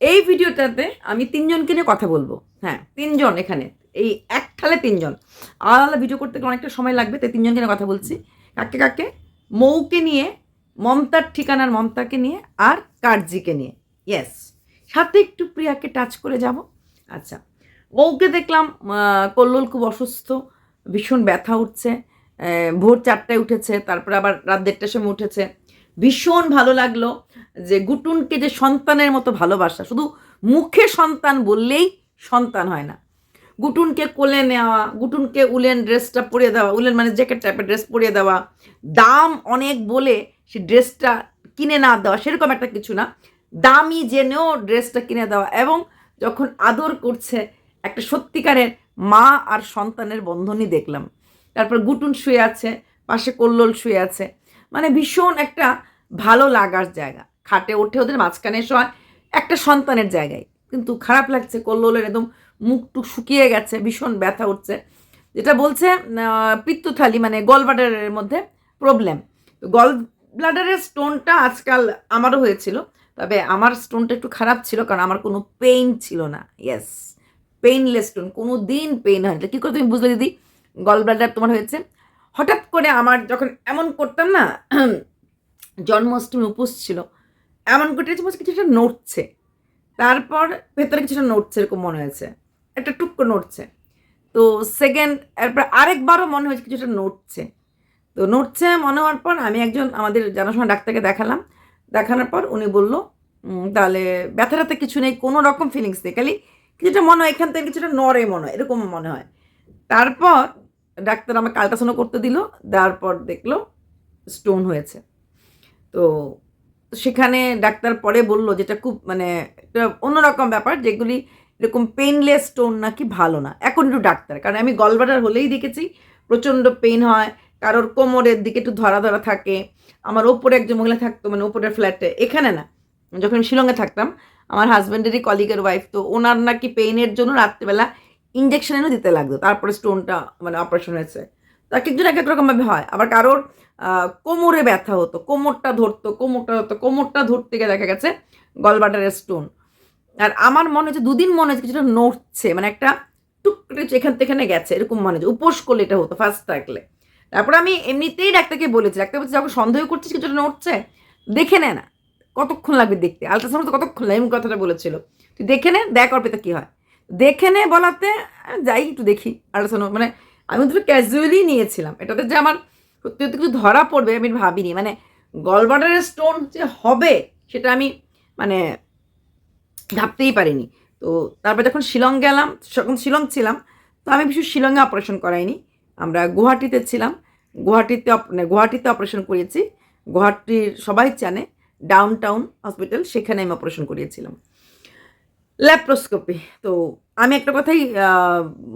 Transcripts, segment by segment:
এই ভিডিওটাতে আমি তিনজনকে নিয়ে কথা বলব। হ্যাঁ তিনজন এখানে। এই এক ঠালে তিনজন। আলাদা আলাদা ভিডিও করতে গেলে অনেকটা সময় লাগবে, তাই তিনজনকে নিয়ে কথা বলছি। কাকে কাকে? মৌকে নিয়ে, মমতার ঠিকানার মমতাকে নিয়ে আর কার্জিকে নিয়ে। ইয়েস সাথে একটু প্রিয়াকে টাচ করে যাব। আচ্ছা মৌকে দেখলাম কল্লোল খুব অসুস্থ, ভীষণ ব্যথা উঠছে ভোর চারটায় উঠেছে, তারপরে আবার রাত দেড়টার সময় উঠেছে। ভীষণ ভালো লাগল। যে গুটুনকে যে সন্তানের মতো ভালোবাসা, শুধু মুখে সন্তান বললেই সন্তান হয় না। গুটুনকে কোলে নেওয়া, গুটুনকে উলেন ড্রেসটা পরিয়ে দেওয়া, উলেন মানে জ্যাকেট টাইপের ড্রেস পরিয়ে দেওয়া, দাম অনেক বলে সে ড্রেসটা কিনে না দেওয়া, সেরকম একটা কিছু না। দামি জেনেও ড্রেসটা কিনে দেওয়া এবং যখন আদর করছে, একটা সত্যিকারের মা আর সন্তানের বন্ধনই দেখলাম। তারপর গুটুন শুয়ে আছে, পাশে কল্লোল শুয়ে আছে। মানে ভীষণ একটা ভালো লাগার জায়গা। খাটে ওঠে ওদের মাঝখানে শোয়া একটা সন্তানের জায়গায়। কিন্তু খারাপ লাগছে, কল্লোলের একদম মুখটুক শুকিয়ে গেছে, ভীষণ ব্যথা উঠছে। যেটা বলছে পিত্তথালি মানে গল ব্লাডারের মধ্যে প্রবলেম গল ব্লাডারের স্টোনটা আজকাল আমারও হয়েছিল, তবে আমার স্টোনটা একটু খারাপ ছিল, কারণ আমার কোনো পেইন ছিল না। ইয়েস পেইনলেস স্টোন কোনো দিন পেইন হয় কী করে তুমি বুঝলে দিদি? গল ব্লাডার তোমার হয়েছে? হঠাৎ করে আমার যখন এমন করতাম না, জন্মাষ্টমী উপোস ছিল এমন করে কিছুটা নড়ছে। তারপর ভেতরে কিছুটা নড়ছে এরকম মনে হয়েছে। একটা টুকরো নড়ছে। তো সেকেন্ড এরপর আরেকবারও মনে হয়েছে কিছুটা নড়ছে। তো নড়ছে মনে হওয়ার পর আমি একজন আমাদের জানাশোনা ডাক্তারকে দেখালাম। দেখানোর পর উনি বলল "উম, তাহলে ব্যথাটাতে কিছু নেই কোনো রকম ফিলিংস নেই। খালি কিছুটা মনে হয় এখান থেকে কিছুটা নড়ে মনে হয় এরকম মনে হয়। তারপর ডাক্তার আমাকে আলট্রাসাউন্ড করতে দিল। দেওয়ার পর দেখল স্টোন হয়েছে। তো সেখানে ডাক্তার পরে বলল যেটা খুব মানে অন্যরকম ব্যাপার যেগুলি এরকম পেইনলেস স্টোন নাকি ভালো না এখন একটু ডাক্তার। কারণ আমি গলবাটার হলেই দেখেছি প্রচণ্ড পেইন হয়, কারোর কোমরের দিকে একটু ধরা ধরা থাকে, আমার ওপরে একজন মহিলা থাকতো মানে ওপরের ফ্ল্যাটে এখানে না। যখন আমি শিলংয়ে থাকতাম, আমার হাজব্যান্ডেরই কলিগের ওয়াইফ তো ওনার নাকি পেইনের জন্য রাত্রিবেলা ইঞ্জেকশন এনে দিতে লাগতো, তারপরে স্টোনটা মানে অপারেশন হয়েছে। এক একজন এক এক রকমভাবে হয়। আবার কারোর কোমরে ব্যথা হতো, কোমরটা ধরতো কোমরটা ধরতো, কোমরটা ধরতে গিয়ে দেখা গেছে গলবাটারের স্টোন আর আমার মনে হচ্ছে, দুদিন মনে হচ্ছে কিছুটা নড়ছে মানে একটা টুক করে এখান থেকে গেছে, এরকম মনে হচ্ছে, উপোস করলে এটা হতো ফার্স্ট থাকলে। তারপর আমি এমনিতেই ডাক্তারকে বলেছি, ডাক্তার বলছে, যখন সন্দেহ করছিস কিছুটা নড়ছে, দেখে নে না, কতক্ষণ লাগবে দেখতে? আলট্রাসাউন্ড তো কতক্ষণ এমন কথাটা বলেছিল। তুই দেখে নে, দেখ অর্পিতা তো কী হয়। দেখে নে বলাতে, যাই একটু দেখি আলট্রাসাউন্ড মানে আমি তো ক্যাজুয়ালি নিয়েছিলাম। এটাতে যে আমার সত্যি সত্যি কিছু ধরা পড়বে, আমি ভাবিনি। মানে গলবাডারের স্টোন যে হবে, সেটা আমি মানে ভাবতেই পারিনি। তো তারপর যখন শিলং গেলাম, যখন শিলং ছিলাম, তো আমি বিশেষ শিলংয়ে অপারেশন করাইনি। আমরা গুয়াহাটিতে ছিলাম। গুয়াহাটিতে মানে গুয়াহাটিতে অপারেশন করিয়েছি। গুয়াহাটির সবাই জানে ডাউন টাউন হসপিটাল সেখানে আমি অপারেশন করিয়েছিলাম। ল্যাপ্রোস্কোপি তো আমি একটা কথাই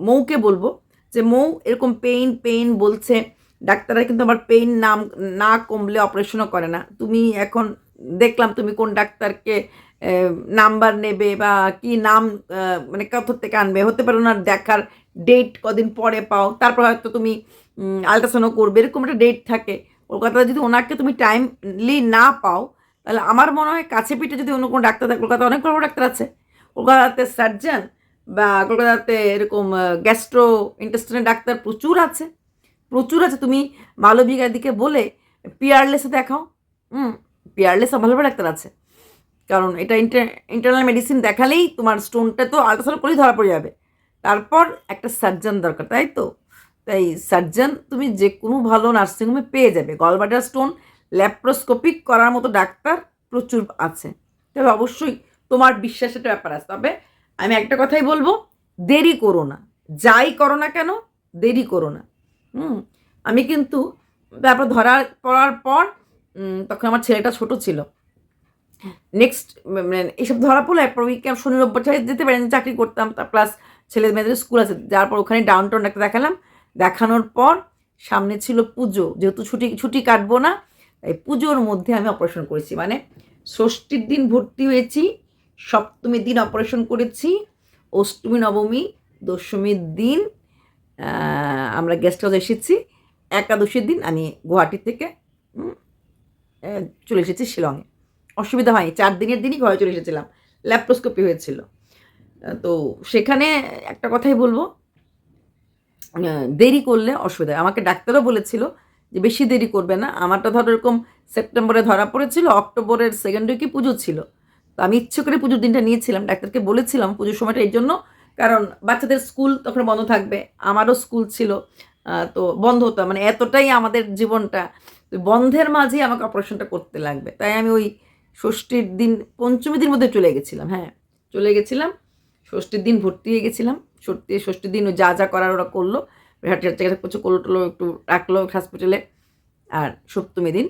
মৌকে বলব যে মৌ এরকম পেইন পেইন বলছে, ডাক্তাররা কিন্তু আমার পেইন নাম, না কমলে অপারেশনও করে না। তুমি এখন দেখলাম তুমি কোন ডাক্তারকে নাম্বার নেবে বা কি নাম মানে কত থেকে আনবে। হতে পারে ওনার দেখার ডেট কদিন পরে পাও, তারপর হয়তো তুমি আলট্রাসাউন্ডও করবে, এরকম একটা ডেট থাকে। কলকাতায় যদি ওনাকে তুমি টাইমলি না পাও, তাহলে আমার মনে হয় কাছে পিঠে যদি অন্য কোনো ডাক্তার থাকে, কলকাতায় অনেক বড় ডাক্তার আছে। কলকাতাতে সার্জন বা কলকাতাতে এরকম গ্যাস্ট্রো ইন্টেস্টিনের ডাক্তার প্রচুর আছে। প্রচুর আছে। তুমি মালবিকার দিকে বলে পিয়ারলেসে দেখাও। হুম পিয়ারলেসে ভালো ভালো ডাক্তার আছে। কারণ এটা ইন্টার ইন্টারনাল মেডিসিন দেখালেই তোমার স্টোনটা তো আল্ট্রাসাউন্ড করেই ধরা পড়ে যাবে। তারপর একটা সার্জন দরকার, তাই তো? তাই সার্জন তুমি যে কোনো ভালো নার্সিংহোমে পেয়ে যাবে। গলবাটার স্টোন ল্যাপ্রোস্কোপিক করার মতো ডাক্তার প্রচুর আছে। তবে অবশ্যই তোমার বিশ্বাসের ব্যাপার আছে। তবে আমি একটা কথাই বলব, দেরি করো না। যাই করো না কেন, দেরি করো না। হুম? আমি কিন্তু তারপর ধরা পড়ার পর তখন আমার ছেলেটা ছোট ছিল। নেক্সট মানে এইসব ধরা পড়লে এরপর উইকে শনি রোববার ছাড়া যেতে পারি আমি চাকরি করতাম তার প্লাস ছেলে মেয়েদের স্কুল আছে। যার পর ওখানে ডাউন টাউন একটা দেখালাম। দেখানোর পর সামনে ছিল পুজো। যেহেতু ছুটি ছুটি কাটবো না, তাই পুজোর মধ্যে আমি অপারেশন করেছি। মানে ষষ্ঠীর দিন ভর্তি হয়েছি। সপ্তমীর দিন অপারেশন করেছি, অষ্টমী, নবমী, দশমীর দিন আমরা গেস্ট হাউসে এসেছি। একাদশীর দিন আমি গুয়াহাটি থেকে চলে এসেছি শিলংয়ে। অসুবিধা হয়নি, চার দিনের দিনই ঘরে চলে এসেছিলাম। ল্যাপ্রোস্কোপি হয়েছিল। তো সেখানে একটা কথাই বলব দেরি করলে অসুবিধা আমাকে ডাক্তারও বলেছিল যে বেশি দেরি করবে না। আমারটা ধরো এরকম সেপ্টেম্বরে ধরা পড়েছিল অক্টোবরের সেকেন্ড উইকে পুজো ছিল। তো আমি ইচ্ছে করে পুজোর দিনটা নিয়েছিলাম, ডাক্তারকে বলেছিলাম পুজোর সময়টা এই জন্য, কারণ বাচ্চাদের স্কুল তখন বন্ধ থাকবে, আমারও স্কুল ছিল তো বন্ধ হতো মানে এতটাই আমাদের জীবনটা বন্ধের মাঝেই আমাকে অপারেশনটা করতে লাগবে। তাই আমি ওই ষষ্ঠীর দিন পঞ্চমী দিন মধ্যে চলে গেছিলাম হ্যাঁ চলে গেছিলাম, ষষ্ঠীর দিন ভর্তি হয়ে গেছিলাম, সত্যি ষষ্ঠীর দিন যা যা করার ওরা করল, হাঁটি হাঁটি কিছু করল টলো একটু রাখল হসপিটালে আর সপ্তমী দিন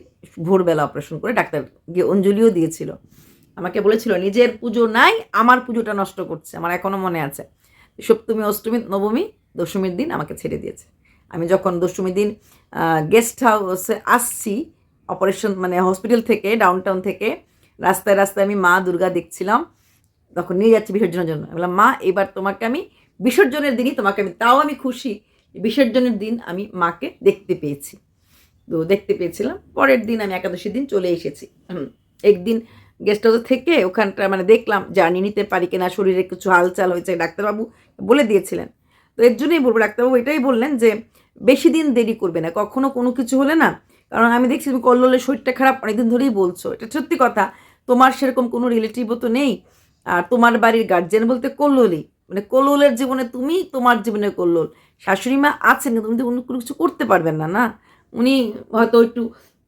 ভোরবেলা অপারেশন করে ডাক্তার গিয়ে অঞ্জলিও দিয়েছিল। আমাকে বলেছিল, নিজের পুজো নাই, আমার পুজোটা নষ্ট করছে। আমার এখনও মনে আছে। সপ্তমী, অষ্টমী, নবমী, দশমীর দিন আমাকে ছেড়ে দিয়েছে। আমি যখন দশমীর দিন গেস্ট হাউসে আসছি অপারেশন মানে হসপিটাল থেকে ডাউনটাউন থেকে, রাস্তায় রাস্তায় আমি মা দুর্গা দেখছিলাম, তখন নিয়ে যাচ্ছি বিসর্জনের জন্য। বললাম, মা, এবার তোমাকে আমি বিসর্জনের দিনই তোমাকে আমি, তাও আমি খুশি। বিসর্জনের দিন আমি মাকে দেখতে পেয়েছি। তো দেখতে পেয়েছিলাম। পরের দিন আমি একাদশীর দিন চলে এসেছি। একদিন গেস্ট হাউসে থেকে ওখানটা মানে দেখলাম জার্নি নিতে পারি কিনা, শরীরে কিছু হালচাল হয়েছে, ডাক্তারবাবু বলে দিয়েছিলেন। তো এর জন্যই বলব, ডাক্তারবাবু এটাই বললেন যে, বেশি দিন দেরি করবে না, কখনো কোনো কিছু হলে না, কারণ আমি দেখছি তুমি কল্লোলের শরীরটা খারাপ অনেকদিন ধরেই বলছো, এটা সত্যি কথা। তোমার সেরকম কোনো রিলেটিভও তো নেই, আর তোমার বাড়ির গার্জেন বলতে কল্লোলই মানে কল্লোলের জীবনে তুমি, তোমার জীবনে কল্লোল। শাশুড়ি মা আছেন, কিন্তু তুমি কোনো কিছু করতে পারবেন না না? উনি হয়তো একটু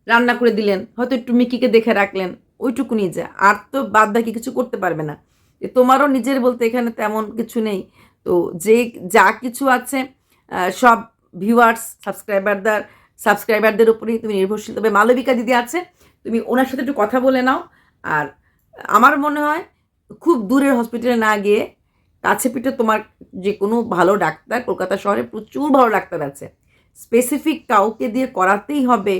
রান্না করে দিলেন, হয়তো একটু মিকিকে দেখে রাখলেন ওইটুকুনি যা, আর তো বাদ বাকি কিছু করতে পারবে না। তোমারও নিজের বলতে এখানে তেমন কিছু নেই। তো যে, যা কিছু আছে সব ভিউয়ার্স সাবস্ক্রাইবারদের সাবস্ক্রাইবারদের উপরেই তুমি নির্ভরশীল। তবে মালবিকা দিদি আছে, তুমি ওনার সাথে একটু কথা বলে নাও। আর আমার মনে হয়, খুব দূরের হসপিটালে না গিয়ে কাছে পিঠে তোমার যে কোনো ভালো ডাক্তার, কলকাতা শহরে প্রচুর ভালো ডাক্তার আছে। স্পেসিফিক কাউকে দিয়ে করাতেই হবে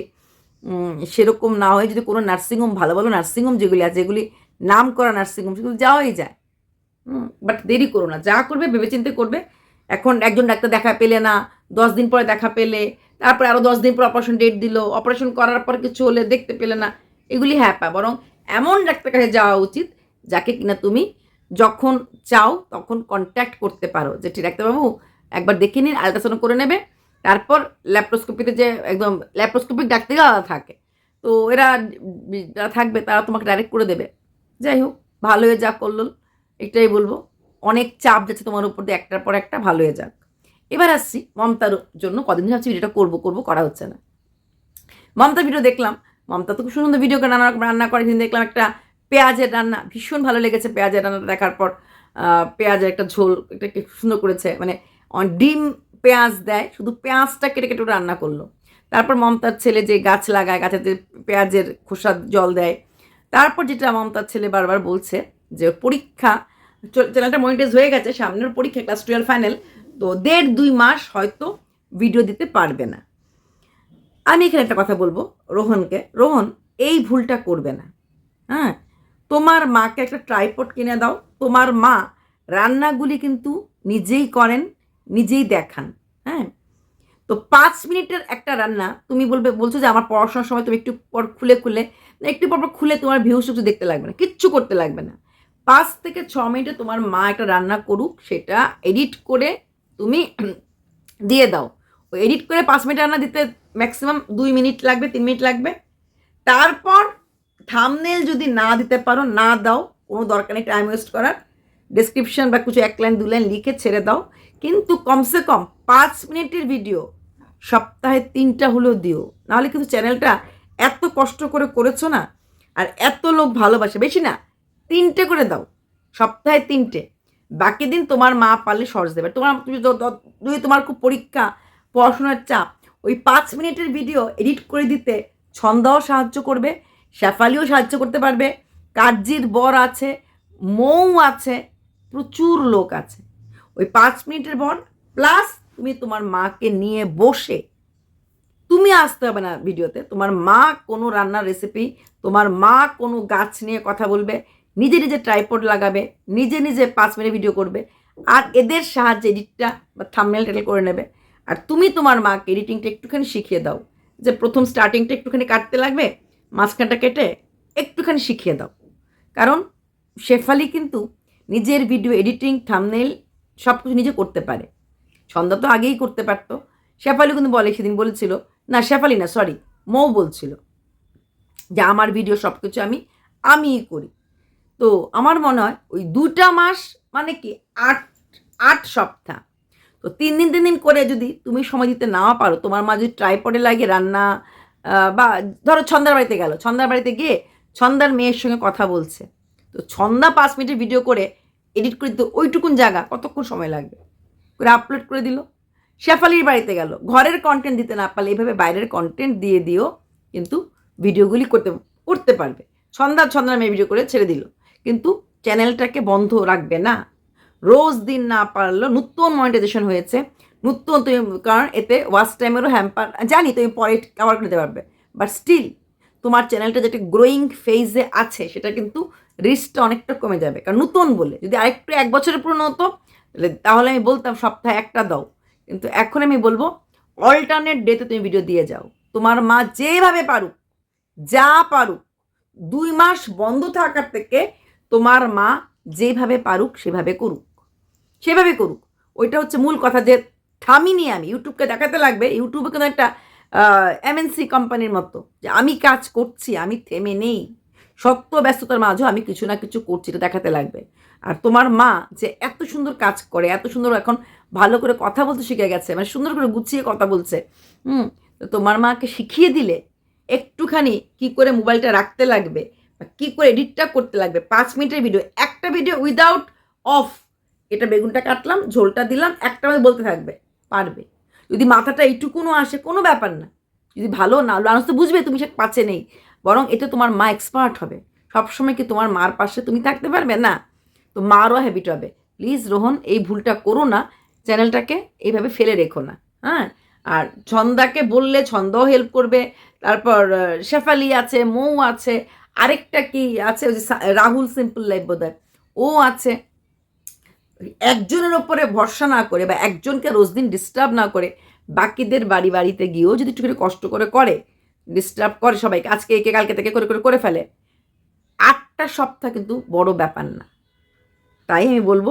সেরকম না হয় যদি কোনো নার্সিংহোম, ভালো ভালো নার্সিংহোম যেগুলি আছে, যেগুলি নাম করা নার্সিংহোম, সেগুলো যাওয়াই যায়। হুম বাট দেরি করো না, যা করবে ভেবেচিন্তে করবে। এখন একজন ডাক্তার দেখা পেলে না, দশ দিন পরে দেখা পেলে, তারপরে আরও দশ দিন পর অপারেশন ডেট দিল অপারেশন করার পর কিছু হলে দেখতে পেলে না, এগুলি হ্যাঁ পা, বরং এমন ডাক্তার কাছে যাওয়া উচিত, যাকে কিনা তুমি যখন চাও তখন কন্ট্যাক্ট করতে পারো। যে ঠিক ডাক্তারবাবু একবার দেখে নিন আলট্রাসাউন্ড করে নেবে তারপর ল্যাপ্রোস্কোপিতে যে একদম ল্যাপ্রোস্কোপিক ডাক্তার আলাদা থাকে, তো এরা যারা থাকবে তারা তোমাকে ডাইরেক্ট করে দেবে। যাই হোক, ভালো হয়ে যা করল এটাই বলব, অনেক চাপ যাচ্ছে তোমার উপর দিয়ে একটার পর একটা ভালো হয়ে যাক। এবার আসছি মমতার জন্য, কদিন ভাবছি ভিডিওটা করব করব, করা হচ্ছে না। মমতার ভিডিও দেখলাম, মমতা তো খুব সুন্দর ভিডিও করে রান্না রান্না করে কিন্তু দেখলাম একটা পেঁয়াজের রান্না, ভীষণ ভালো লেগেছে পেঁয়াজের রান্নাটা দেখার পর। পেঁয়াজের একটা ঝোল, একটা সুন্দর করেছে মানে ডিম পেঁয়াজ দেয়, শুধু পেঁয়াজটা কেটে কেটে রান্না করল। তারপর মমতার ছেলে যে গাছ লাগায়, গাছে যে পেঁয়াজের খোসা জল দেয়, তারপর যেটা মমতার ছেলে বারবার বলছে যে পরীক্ষা চ্যানেলটা মনিটাইজ হয়ে গেছে, সামনের পরীক্ষা ক্লাস টুয়েলভ ফাইনাল তো দেড় দুই মাস হয়তো ভিডিও দিতে পারবে না। আমি এখানে একটা কথা বলব রোহনকে। রোহন, এই ভুলটা করবে না। হ্যাঁ তোমার মাকে একটা ট্রাইপড কিনে দাও। তোমার মা রান্নাগুলি কিন্তু নিজেই করেন নিজেই দেখান হ্যাঁ? তো পাঁচ মিনিটের একটা রান্না, তুমি বলবে, বলছো যে আমার পড়াশোনার সময় তুমি একটু পর খুলে খুলে একটু পর খুলে তোমার ভিউস একটু দেখতে লাগবে না, কিচ্ছু করতে লাগবে না। পাঁচ থেকে ছ মিনিটে তোমার মা একটা রান্না করুক, সেটা এডিট করে তুমি দিয়ে দাও। ওই এডিট করে পাঁচ মিনিট রান্না দিতে ম্যাক্সিমাম দুই মিনিট লাগবে, তিন মিনিট লাগবে। তারপর থামনেল যদি না দিতে পারো, না দাও, কোনো দরকার নেই টাইম ওয়েস্ট করার। ডেসক্রিপশন বা কিছু এক লাইন, দু লাইন লিখে ছেড়ে দাও। কিন্তু কমসে কম পাঁচ মিনিটের ভিডিও সপ্তাহে তিনটা হলেও দিও। নাহলে কিন্তু চ্যানেলটা এত কষ্ট করে করেছ না, আর এত লোক ভালোবাসে। বেশি না, তিনটে করে দাও। সপ্তাহে তিনটে। বাকি দিন তোমার মা পারলে সর্স দেবে। তোমার তুমি যদি তোমার খুব পরীক্ষা, পড়াশোনার চাপ, ওই পাঁচ মিনিটের ভিডিও এডিট করে দিতে ছন্দাও সাহায্য করবে, শেফালিও সাহায্য করতে পারবে। কার্জির বর আছে, মৌ আছে, প্রচুর লোক আছে। ওই পাঁচ মিনিটের বর প্লাস তুমি তোমার মাকে নিয়ে বসে, তুমি আসতে হবে না ভিডিওতে, তোমার মা কোনো রান্নার রেসিপি তোমার মা কোনো গাছ নিয়ে কথা বলবে, নিজে নিজে ট্রাইপড লাগাবে, নিজে নিজে পাঁচ মিনিট ভিডিও করবে, আর এদের সাহায্যে এডিটটা বা থামনেল টেল করে নেবে। আর তুমি তোমার মাকে এডিটিংটা একটুখানি শিখিয়ে দাও, যে প্রথম স্টার্টিংটা একটুখানি কাটতে লাগবে, মাঝখানটা কেটে একটুখানি শিখিয়ে দাও। কারণ শেফালি কিন্তু নিজের ভিডিও এডিটিং থামনেল সব কিছু নিজে করতে পারে। ছন্দা তো আগেই করতে পারতো। শেফালি কিন্তু বলে, সেদিন বলেছিল, না, শেফালি না সরি মৌ বলছিল যে, আমার ভিডিও সব কিছু আমি, আমিই করি। তো আমার মনে হয় ওই দুটা মাস মানে কি, আট আট সপ্তাহ। তো তিন দিন তিন দিন করে যদি তুমি সময় দিতে না পারো, তোমার মা যদি ট্রাইপডে লাগে রান্না বা ধরো ছন্দার বাড়িতে গেল, ছন্দার বাড়িতে গিয়ে ছন্দার মেয়ের সঙ্গে কথা বলছে। তো ছন্দা পাঁচ মিনিটের ভিডিও করে এডিট করে দিতে, ওইটুকুন জায়গা, কতক্ষণ সময় লাগবে? করে আপলোড করে দিল। শেফালির বাড়িতে গেল। ঘরের কন্টেন্ট দিতে না পারলে এইভাবে বাইরের কন্টেন্ট দিয়ে দিও কিন্তু ভিডিওগুলি করতে করতে পারবে। ছন্দা ছন্দার মেয়ে ভিডিও করে ছেড়ে দিল। কিন্তু চ্যানেলটাকে বন্ধ রাখবে না। রোজ দিন না পারলেও নতুন মনিটাইজেশন হয়েছে। নতুন তুমি, কারণ এতে ওয়াচ টাইমেরও হ্যাম্পার জানি তুমি পরে কভার করে দিতে পারবে। বাট স্টিল তোমার চ্যানেলটা যেটা গ্রোয়িং ফেজে আছে, সেটা কিন্তু রিস্কটা অনেকটা কমে যাবে। কারণ নতুন বলে, যদি আরেকটু এক বছরের পুরনো হতো, তাহলে আমি বলতাম, সপ্তাহে একটা দাও। কিন্তু এখন আমি বলব অল্টারনেট ডেতে তুমি ভিডিও দিয়ে যাও। তোমার মা যেভাবে পারুক, যা পারুক, দুই মাস বন্ধ থাকার থেকে তোমার মা যেভাবে পারুক, সেভাবে করুক। সেভাবে করুক। ওইটা হচ্ছে মূল কথা যে, থামিনি আমি। ইউটিউবকে দেখাতে লাগবে, ইউটিউবে কিন্তু একটা এমএনসি কোম্পানির মতো, যে আমি কাজ করছি, আমি থেমে নেই। সত্য ব্যস্ততার মাঝেও আমি কিছু না কিছু করছি, এটা দেখাতে লাগবে। আর তোমার মা যে এত সুন্দর কাজ করে, এত সুন্দর এখন ভালো করে কথা বলতে শিখে গেছে মানে সুন্দর করে গুছিয়ে কথা বলছে, হুম তোমার মাকে শিখিয়ে দিলে একটুখানি কি করে মোবাইলটা রাখতে লাগবে বা কী করে এডিটটা করতে লাগবে, পাঁচ মিনিটের ভিডিও একটা ভিডিও উইদাউট অফ এটা বেগুনটা কাটলাম, ঝোলটা দিলাম, একটা বলতে থাকবে, পারবে। যদি মাথাটা এইটুকুনও আসে, কোনো ব্যাপার না। যদি ভালো না, মানুষ তো বুঝবে, তুমি সে পাচ্ছে নেই। বরং এটা তোমার মা এক্সপার্ট হবে। সবসময় কি তোমার মার পাশে তুমি থাকতে পারবে? না। তো মারও হ্যাবিট হবে। প্লিজ রোহন, এই ভুলটা করো না। চ্যানেলটাকে এইভাবে ফেলে রেখো না। হ্যাঁ? আর ছন্দাকে বললে ছন্দও হেল্প করবে। তারপর শেফালি আছে, মৌ আছে। আরেকটা কি আছে? ওই যে রাহুল সিম্পল লাইফ বোধ ও আছে। একজনের ওপরে ভরসা না করে বা একজনকে রোজ দিন ডিস্টার্ব না করে বাকিদের বাড়ি বাড়িতে গিয়েও যদি একটু কষ্ট করে করে ডিস্টার্ব করে সবাইকে। আজকে একে, কালকে থেকে করে করে করে ফেলে। আটটা সপ্তাহ কিন্তু বড় ব্যাপার না। তাই আমি বলব,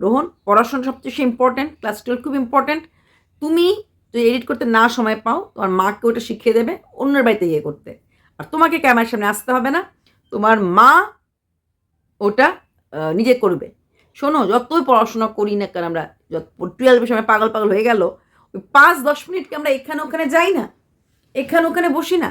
রোহন, পড়াশোনা সবচেয়ে বেশি ইম্পর্ট্যান্ট ক্লাস টুয়েলভ খুব ইম্পর্ট্যান্ট তুমি যদি এডিট করতে না সময় পাও, তোমার মাকে ওটা শিখিয়ে দেবে, অন্যের বাড়িতে ইয়ে করতে। আর তোমাকে ক্যামেরার সামনে আসতে হবে না। তোমার মা ওটা নিজে করবে। শোনো, যতই পড়াশোনা করি না কেন আমরা, যত টুয়েলভের সময় পাগল পাগল হয়ে গেল, ওই পাঁচ, দশ মিনিটকে আমরা এখানে ওখানে যাই না? এখানে ওখানে বসি না।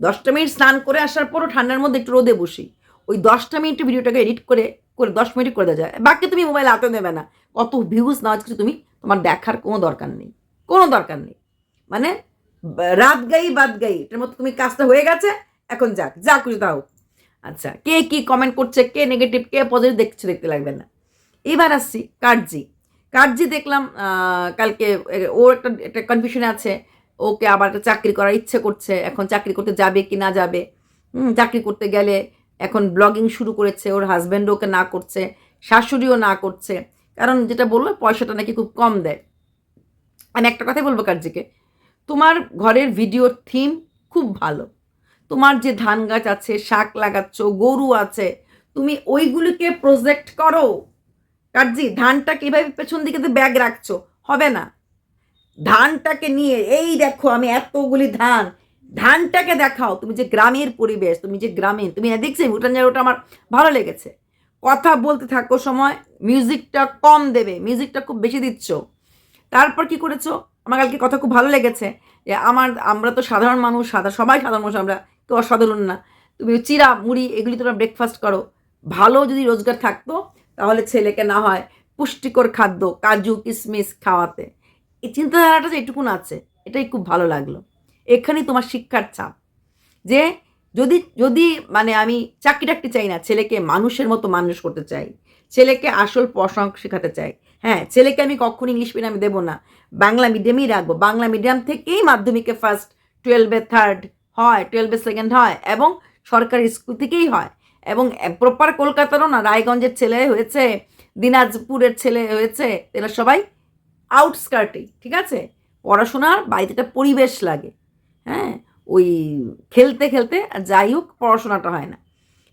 দশটা মিনিট স্নান করে আসার পরও ঠান্ডার মধ্যে একটু রোদে বসি। ওই দশটা মিনিটের ভিডিওটাকে এডিট করে করে দশ মিনিট করে দেওয়া যায়। বাকি তুমি মোবাইল হাতে দেবে না। কত ভিউজ না কিছু তুমি তোমার দেখার কোনো দরকার নেই। কোনো দরকার নেই। মানে রাত গাই বাদ গাই এটার মতো তুমি কাজটা হয়ে গেছে এখন যাক যা কিছু দাও আচ্ছা কে কি কমেন্ট করছে কে নেগেটিভ কে পজিটিভ দেখছে দেখতে লাগবে না। এবার আসছি কার্জি। কার্জি দেখলাম কালকে এ, ও একটা একটা কনফিউশনে আছে। ওকে আবার চাকরি করার ইচ্ছে করছে, এখন চাকরি করতে যাবে কি না যাবে। চাকরি করতে গেলে এখন ব্লগিং শুরু করেছে, ওর হাজব্যান্ড ওকে না করছে, শাশুড়িও না করছে। কারণ যেটা বলল, পয়সাটা নাকি খুব কম দেয়। আমি একটা কথাই বলব কার্জিকে, তোমার ঘরের ভিডিওর থিম খুব ভালো। তোমার যে ধান গাছ আছে, শাক লাগাচ্ছ, গরু আছে, তুমি ওইগুলিকে প্রজেক্ট করো। কার্জি, ধানটাকে এভাবে পেছন দিকে ব্যাগ রাখছো, হবে না। ধানটাকে নিয়ে, এই দেখো আমি এতগুলি ধান, ধানটাকে দেখাও। তুমি যে গ্রামের পরিবেশ, তুমি যে গ্রামীণ, তুমি দেখছি ভুটান যার ওটা আমার ভালো লেগেছে। কথা বলতে থাকো সময় মিউজিকটা কম দেবে মিউজিকটা খুব বেশি দিচ্ছ। তারপর কি করেছ? আমার কালকে কথা খুব ভালো লেগেছে যে আমার, আমরা তো সাধারণ মানুষ সাদা সবাই সাধারণ মানুষ, আমরা কেউ অসাধারণ না। তুমি চিরা, মুড়ি, এগুলি তোমরা ব্রেকফাস্ট করো। ভালো যদি রোজগার থাকতো, তাহলে ছেলেকে না হয় পুষ্টিকর খাদ্য, কাজু কিশমিশ খাওয়াতে। এই চিন্তাধারাটা যে এটুকুন আছে, এটাই খুব ভালো লাগল। এখানেই তোমার শিক্ষার চাপ। যে যদি যদি মানে আমি চাকরি টাকরি চাই না, ছেলেকে মানুষের মতো মানুষ করতে চাই, ছেলেকে আসল পড়াশোনা শেখাতে চাই হ্যাঁ ছেলেকে আমি কখনো ইংলিশ মিডিয়ামে দেবো না, বাংলা মিডিয়ামেই রাখব। বাংলা মিডিয়াম থেকেই মাধ্যমিকে ফার্স্ট টুয়েলভে থার্ড হয় টুয়েলভে সেকেন্ড হয় এবং সরকারি স্কুল থেকেই হয় এবং প্রপার কলকাতারও না, রায়গঞ্জের ছেলে হয়েছে, দিনাজপুরের ছেলে হয়েছে, এরা সবাই আউটস্কার্টেই ঠিক আছে? পড়াশোনার বাড়িতে একটা পরিবেশ লাগে হ্যাঁ? ওই খেলতে খেলতে যাই হোক, পড়াশোনাটা হয় না।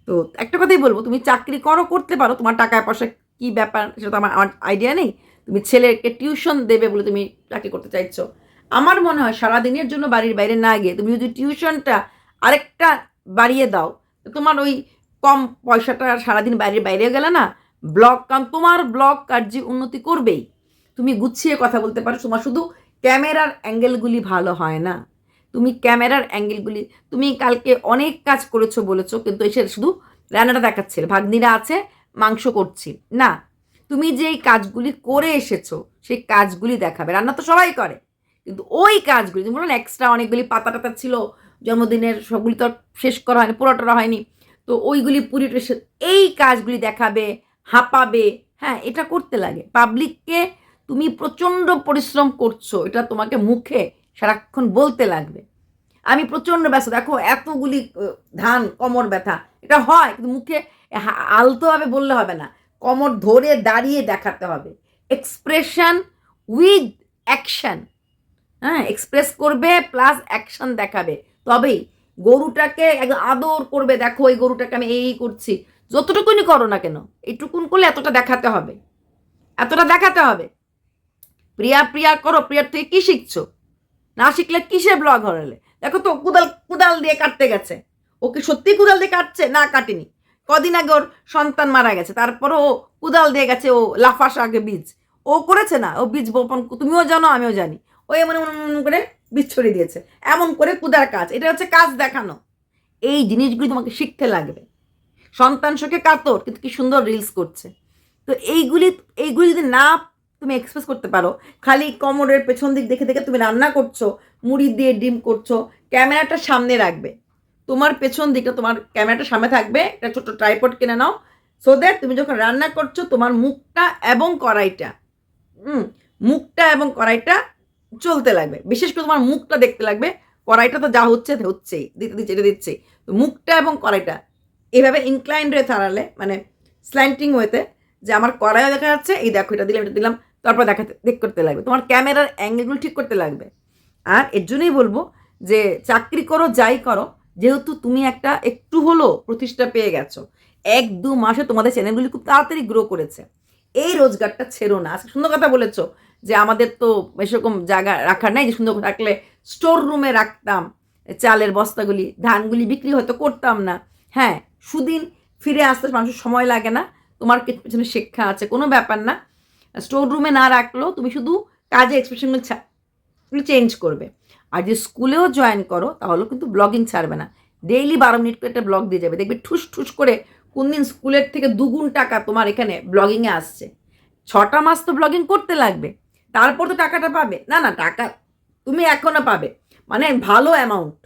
তো একটা কথাই বলব, তুমি চাকরি করো, করতে পারো, তোমার টাকা পয়সা কী ব্যাপার সেটা তো আমার আমার আইডিয়া নেই। তুমি ছেলেকে টিউশন দেবে বলে তুমি চাকরি করতে চাইছো। আমার মনে হয় সারাদিনের জন্য বাড়ির বাইরে না গিয়ে তুমি যদি টিউশনটা আরেকটা বাড়িয়ে দাও তোমার ওই কম পয়সাটা সারাদিন বাইরে বাইরে গেলে না ব্লগ কারণ তোমার ব্লগ কার্য উন্নতি করবেই। তুমি গুছিয়ে কথা বলতে পারো, তোমার শুধু ক্যামেরার অ্যাঙ্গেলগুলি ভালো হয় না। তুমি ক্যামেরার অ্যাঙ্গেলগুলি, তুমি কালকে অনেক কাজ করেছ বলেছ, কিন্তু এসে শুধু রান্নাটা দেখাচ্ছিলে ভাগ্নিরা আছে, মাংস করছি। না, তুমি যেই কাজগুলি করে এসেছ, সেই কাজগুলি দেখাবে। রান্না তো সবাই করে, কিন্তু ওই কাজগুলি, তুমি বলো এক্সট্রা অনেকগুলি পাতা টাতা ছিল, জন্মদিনের সবগুলি তো শেষ করা হয়নি পুরোটা হয়নি, তো ওইগুলি পুরি এই কাজগুলি দেখাবে, হাঁপাবে হ্যাঁ এটা করতে লাগে। পাবলিককে তুমি প্রচণ্ড পরিশ্রম করছ, এটা তোমাকে মুখে সারাক্ষণ বলতে লাগবে। আমি প্রচণ্ড ব্যস্ত, দেখো এতগুলি ধান, কোমর ব্যথা, এটা হয়, কিন্তু মুখে আলতোভাবে বললে হবে না। কোমর ধরে দাঁড়িয়ে দেখাতে হবে। এক্সপ্রেশন উইথ অ্যাকশন হ্যাঁ এক্সপ্রেস করবে প্লাস অ্যাকশন দেখাবে। তবেই গরুটাকে একদম আদর করবে, দেখো এই গরুটাকে আমি এই করছি। যতটুকুনি করো না কেন, এইটুকুন করলে এতটা দেখাতে হবে। এতটা দেখাতে হবে। প্রিয়া প্রিয়া করো প্রিয়ার থেকে কি শিখছো? না শিখলে কিসে ব্লগ হরালে দেখো তো, কুদাল কুদাল দিয়ে কাটতে গেছে। ও কি সত্যি কুদাল দিয়ে কাটছে? না, কাটেনি। কদিন আগে ওর সন্তান মারা গেছে তারপরে ও কুদাল দিয়ে গেছে ও লাফাস আগে বীজ। ও করেছে না, ও বীজ বপন তুমিও জানো, আমিও জানি। ও এমন এমন এমন করে বীজ ছড়িয়ে দিয়েছে। এমন করে কুদার কাজ। এটা হচ্ছে কাজ দেখানো। এই জিনিসগুলি তোমাকে শিখতে লাগবে। সন্তান শোকে কাতর, কিন্তু কি সুন্দর রিলস করছে। তো এইগুলি এইগুলি যদি না তুমি এক্সপ্রেস করতে পারো। খালি কোমরের পেছন দিক দেখে দেখে তুমি রান্না করছ, মুড়ি দিয়ে ডিম করছ, ক্যামেরাটা সামনে রাখবে। তোমার পেছন দিকে তোমার ক্যামেরাটা সামনে থাকবে, একটা ছোট্ট ট্রাইপড কিনে নাও সো দ্যাট তুমি যখন রান্না করছ, তোমার মুখটা এবং কড়াইটা, হুম, মুখটা এবং কড়াইটা চলতে লাগবে। বিশেষ করে তোমার মুখটা দেখতে লাগবে, কড়াইটা তো যা হচ্ছে হচ্ছেই, দিতে দিচ্ছে, এটা দিচ্ছেই তো মুখটা এবং কড়াইটা, এভাবে ইনক্লাইন্ড হয়ে থাড়ালে মানে স্ল্যান্টিং ওয়েতে যে আমার কড়াইও দেখা যাচ্ছে, এই দেখো এটা দিলাম এটা দিলাম, তারপর দেখাতে, দেখ করতে লাগবে। তোমার ক্যামেরার অ্যাঙ্গেলগুলো ঠিক করতে লাগবে। আর এর জন্যই বলব যে চাকরি করো, যাই করো, যেহেতু তুমি একটা একটু হলো প্রতিষ্ঠা পেয়ে গেছো, এক দু মাসে তোমাদের চ্যানেলগুলি খুব তাড়াতাড়ি গ্রো করেছে। এই রোজগারটা ছেড়ো না। আজকে সুন্দর কথা বলেছ যে আমাদের তো এরকম জায়গা রাখার নাই, যে সুন্দর রাখলে স্টোর রুমে রাখতাম, চালের বস্তাগুলি, ধানগুলি বিক্রি হয়তো করতাম না। হ্যাঁ সুদিন ফিরে আসতে মানুষের সময় লাগে না। তোমার পেছনে শিক্ষা আছে, কোনো ব্যাপার না। স্টোর রুমে না রাখলেও তুমি শুধু কাজে এক্সপ্রেশনগুলো চেঞ্জ করবে। আর যে স্কুলেও জয়েন করো, তাহলেও কিন্তু ব্লগিং ছাড়বে না। ডেইলি বারো মিনিট করে একটা ব্লগ দিয়ে যাবে। দেখবে ঠুস ঠুস করে কোন দিন স্কুলের থেকে দুগুণ টাকা তোমার এখানে ব্লগিংয়ে আসছে। ছটা মাস তো ব্লগিং করতে লাগবে। তারপর তো টাকাটা পাবে। না না, টাকা তুমি এখনও পাবে। মানে ভালো অ্যামাউন্ট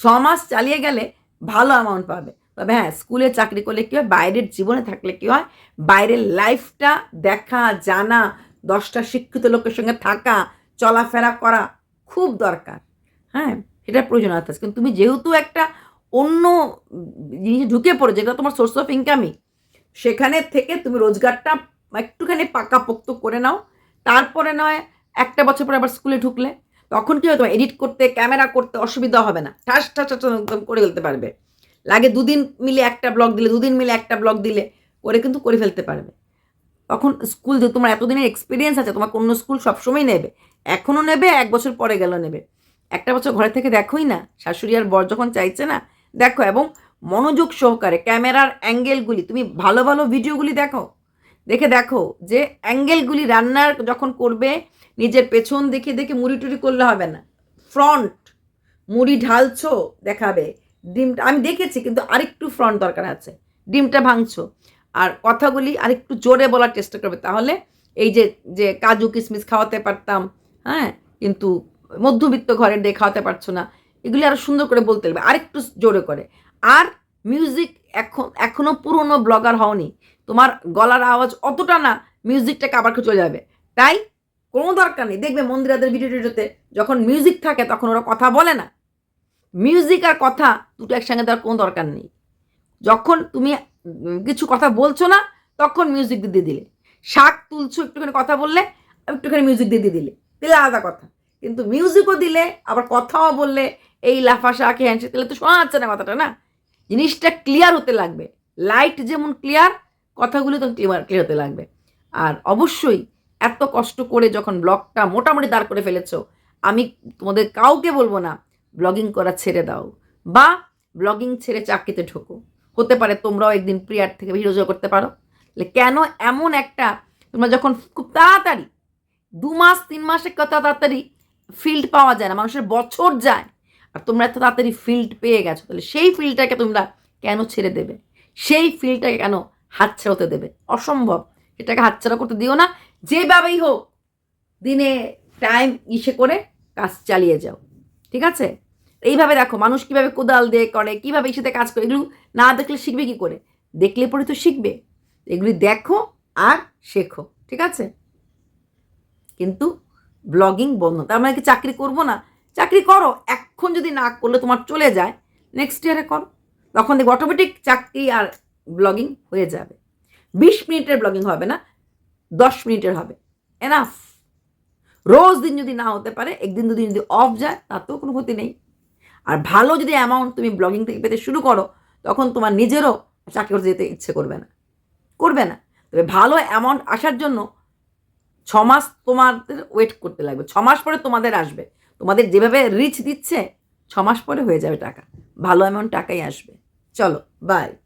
ছ মাস চালিয়ে গেলে ভালো অ্যামাউন্ট পাবে। তবে হ্যাঁ স্কুলে চাকরি করলে কী হয়? বাইরের জীবনে থাকলে কী হয়? বাইরের লাইফটা দেখা, জানা, দশটা শিক্ষিত লোকের সঙ্গে থাকা, চলাফেরা করা খুব দরকার। হ্যাঁ সেটার প্রয়োজনীয়তা আছে কিন্তু তুমি যেহেতু একটা অন্য জিনিসে ঢুকে পড়ো যেটা তোমার সোর্স অফ ইনকামই সেখানে থেকে তুমি রোজগারটা একটুখানি পাকাপোক্ত করে নাও। তারপরে নয়, একটা বছর পরে আবার স্কুলে ঢুকলে, তখন কী হয়? তোমার এডিট করতে ক্যামেরা করতে অসুবিধা হবে না। ঠাস ঠাস, একদম করে ফেলতে পারবে। লাগে দুদিন মিলে একটা ব্লগ দিলে, দুদিন মিলে একটা ব্লগ দিলে করে কিন্তু করে ফেলতে পারবে। তখন স্কুল যে তোমার এতদিনের এক্সপিরিয়েন্স আছে, তোমার অন্য স্কুল সবসময় নেবে। এখনও নেবে, এক বছর পরে গেল নেবে। একটা বছর ঘরে থেকে দেখোই না, শাশুড়ি আর বর যখন চাইছে না, দেখো এবং মনোযোগ সহকারে ক্যামেরার অ্যাঙ্গেলগুলি, তুমি ভালো ভালো ভিডিওগুলি দেখো। দেখে দেখো যে অ্যাঙ্গেলগুলি রান্নার যখন করবে, নিজের পেছন দেখে দেখে মুড়ি টুড়ি করলে হবে না। ফ্রন্ট, মুড়ি ঢালছো, দেখাবে। ডিমটা, আমি দেখেছি কিন্তু আরেকটু ফ্রন্ট দরকার আছে। ডিমটা ভাঙছো, আর কথাগুলি আরেকটু জোরে বলার চেষ্টা করবে। তাহলে এই যে যে কাজু কিশমিশ খাওয়াতে পারতাম হ্যাঁ কিন্তু মধ্যবিত্ত ঘরের দিয়ে খাওয়াতে পারছ না, এগুলি আরও সুন্দর করে বলতে হবে আরেকটু জোরে করে। আর মিউজিক এখন এখনও পুরনো ব্লগার হওনি, তোমার গলার আওয়াজ অতটা না মিউজিকটাকে আবার চলে যাবে। তাই কোনো দরকার নেই। দেখবে মন্দিরাদের ভিডিও টিডিওতে যখন মিউজিক থাকে, তখন ওরা কথা বলে না। মিউজিক আর কথা দুটো একসঙ্গে দেওয়ার কোনো দরকার নেই। যখন তুমি কিছু কথা বলছো না, তখন মিউজিক দিয়ে দিলে। শাক তুলছো, একটুখানি কথা বললে, একটুখানি মিউজিক দিয়ে দিয়ে দিলে। দিলে আলাদা কথা। কিন্তু মিউজিকও দিলে, আবার কথাও বললে, এই লাফা শাক হ্যান্ডশেক তাহলে তো শোনা যাচ্ছে না কথাটা, না? জিনিসটা ক্লিয়ার হতে লাগবে। লাইট যেমন ক্লিয়ার কথাগুলো তো ক্লিয়ার ক্লিয়ার হতে লাগবে। আর অবশ্যই এত কষ্ট করে যখন ব্লগটা মোটামুটি দাঁড় করে ফেলেছো, আমি তোমাদের কাউকে বলব না ব্লগিং করা ছেড়ে দাও বা ব্লগিং ছেড়ে চাকরিতে ঢোকো। হতে পারে তোমরাও একদিন প্রিয়ার থেকে ভিডিও করতে পারো। কেন এমন একটা তোমরা যখন খুব তাড়াতাড়ি দু মাস, তিন মাসে কত তাড়াতাড়ি ফিল্ড পাওয়া যায় না, মানুষের বছর যায়, আর তোমরা এত তাড়াতাড়ি ফিল্ড পেয়ে গেছো, তাহলে সেই ফিল্ডটাকে তোমরা কেন ছেড়ে দেবে? সেই ফিল্ডটাকে কেন হতে দেবে? অসম্ভব। সেটাকে হাতছাড়া করতে দিও না। যেভাবেই হোক, দিনে টাইম ইসে করে কাজ চালিয়ে যাও। ঠিক আছে? এইভাবে দেখো, মানুষ কীভাবে কোদাল দিয়ে করে, কীভাবে ইসেতে কাজ করে, এগুলো না দেখলে শিখবে কি করে? দেখলে পরে তো শিখবে। এগুলি দেখো আর শেখো, ঠিক আছে? কিন্তু ব্লগিং বন্ধ। তার মানে কি চাকরি করব না? চাকরি করো, এখন যদি না করলে তোমার চলে যায় নেক্সট ইয়ারে করো। তখন দেখবে অটোমেটিক চাকরি আর ব্লগিং হয়ে যাবে। বিশ মিনিটের ব্লগিং হবে না, দশ মিনিটের হবে। এনাফ রোজ দিন যদি না হতে পারে, একদিন দুদিন যদি অফ যায়, তাতেও কোনো ক্ষতি নেই। আর ভালো যদি অ্যামাউন্ট তুমি ব্লগিং থেকে পেতে শুরু করো, তখন তোমার নিজেরও চাকরি করতে যেতে ইচ্ছে করবে না। করবে না। তবে ভালো অ্যামাউন্ট আসার জন্য ছ মাস তোমাদের ওয়েট করতে লাগবে। ছ মাস পরে তোমাদের আসবে। তোমাদের যেভাবে রিচ দিচ্ছে, ছ মাস পরে হয়ে যাবে টাকা। ভালো অ্যামাউন্ট টাকাই আসবে। চলো বাই